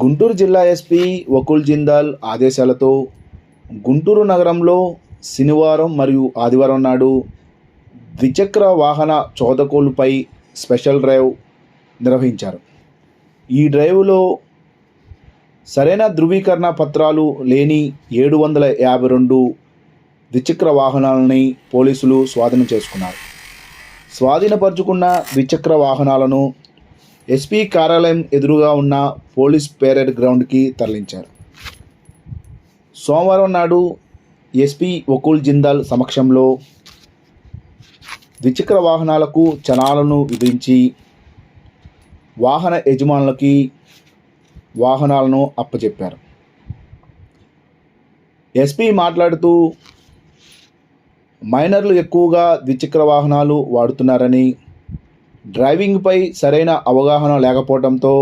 గుంటూరు జిల్లా ఎస్పీ వకుల్ జిందాల్ ఆదేశాలతో గుంటూరు నగరంలో శనివారం మరియు ఆదివారం నాడు ద్విచక్ర వాహన చోదకోలుపై స్పెషల్ డ్రైవ్ నిర్వహించారు. ఈ డ్రైవ్లో సరైన ధృవీకరణ పత్రాలు లేని ఏడు వందల యాభై రెండు ద్విచక్ర వాహనాలని పోలీసులు స్వాధీనం చేసుకున్నారు. స్వాధీనపరుచుకున్న ద్విచక్ర వాహనాలను ఎస్పీ కార్యాలయం ఎదురుగా ఉన్న పోలీస్ పేరెడ్ గ్రౌండ్కి తరలించారు. సోమవారం నాడు ఎస్పీ వకుల్ జిందాల్ సమక్షంలో ద్విచక్ర వాహనాలకు చనాలను విధించి వాహన యజమానులకి వాహనాలను అప్పచెప్పారు ఎస్పీ మాట్లాడుతూ మైనర్లు ఎక్కువగా ద్విచక్ర వాహనాలు వాడుతున్నారని డ్రైవింగ్పై సరైన అవగాహన లేకపోవడంతో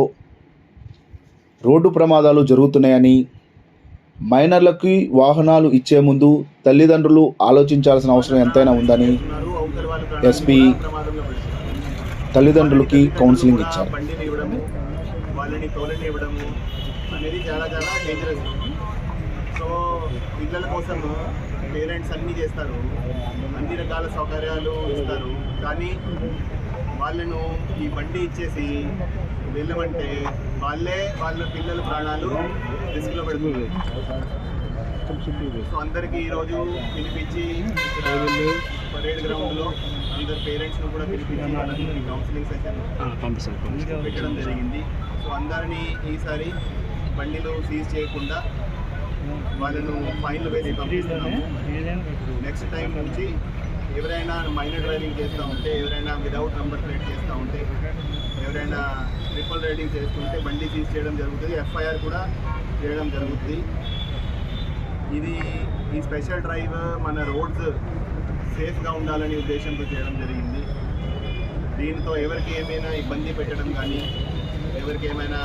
రోడ్డు ప్రమాదాలు జరుగుతున్నాయని మైనర్లకి వాహనాలు ఇచ్చే ముందు తల్లిదండ్రులు ఆలోచించాల్సిన అవసరం ఎంతైనా ఉందని ఎస్పీ తల్లిదండ్రులకి కౌన్సిలింగ్ ఇచ్చారు. అనేది చాలా చాలా డేంజరస్ సో పిల్లల కోసం పేరెంట్స్ అన్నీ చేస్తారు. అన్ని రకాల సౌకర్యాలు ఇస్తారు. కానీ వాళ్ళను ఈ బండి ఇచ్చేసి వెళ్ళమంటే వాళ్ళే వాళ్ళ పిల్లల ప్రాణాలు రిస్క్లో పెడుతున్నారు సో అందరికీ ఈరోజు పిలిపించి పరేడ్ గ్రౌండ్లో అందరు పేరెంట్స్ను కూడా పిలిపించి కౌన్సిలింగ్ సెషన్ పెట్టడం జరిగింది. సో అందరినీ ఈసారి బండిలు సీజ్ చేయకుండా వాళ్ళను ఫైన్లు వేసి పంపిస్తున్నాము. నెక్స్ట్ టైం నుంచి ఎవరైనా మైనర్ డ్రైవింగ్ చేస్తూ ఉంటే ఎవరైనా వితౌట్ నంబర్ ప్లేట్ చేస్తూ ఉంటే ఎవరైనా ట్రిపుల్ రైడింగ్ చేస్తుంటే బండి సీజ్ చేయడం జరుగుతుంది ఎఫ్ఐఆర్ కూడా చేయడం జరుగుతుంది. ఇది ఈ స్పెషల్ డ్రైవ్ మన రోడ్స్ సేఫ్గా ఉండాలనే ఉద్దేశంతో చేయడం జరిగింది. దీనితో ఎవరికి ఏమైనా ఇబ్బంది పెట్టడం కానీ ఎవరికి ఏమైనా